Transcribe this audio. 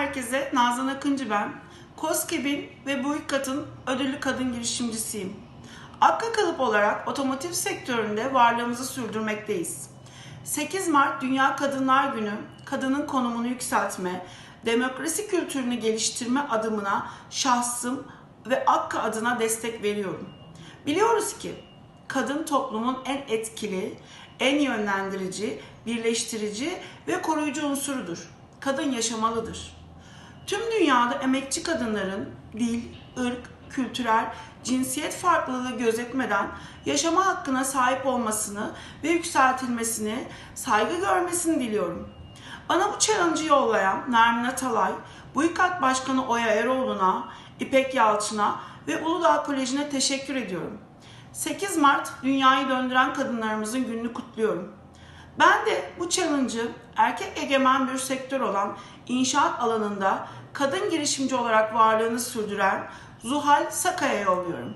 herkese. Nazan Akıncı ben. Koskeb'in ve Buikat'ın ödüllü kadın girişimcisiyim. Akka kalıp olarak otomotiv sektöründe varlığımızı sürdürmekteyiz. 8 Mart Dünya Kadınlar Günü, kadının konumunu yükseltme, demokrasi kültürünü geliştirme adımına şahsım ve Akka adına destek veriyorum. Biliyoruz ki kadın toplumun en etkili, en yönlendirici, birleştirici ve koruyucu unsurudur. Kadın yaşamalıdır. Tüm dünyada emekçi kadınların dil, ırk, kültürel, cinsiyet farklılığı gözetmeden yaşama hakkına sahip olmasını ve yükseltilmesini, saygı görmesini diliyorum. Bana bu challenge'ı yollayan Nermin Atalay, Buikat Başkanı Oya Eroğlu'na, İpek Yalçın'a ve Uludağ Koleji'ne teşekkür ediyorum. 8 Mart Dünyayı Döndüren Kadınlarımızın gününü kutluyorum. Ben de bu challenge'ı erkek egemen bir sektör olan inşaat alanında kadın girişimci olarak varlığını sürdüren Zuhal Saka'ya yolluyorum.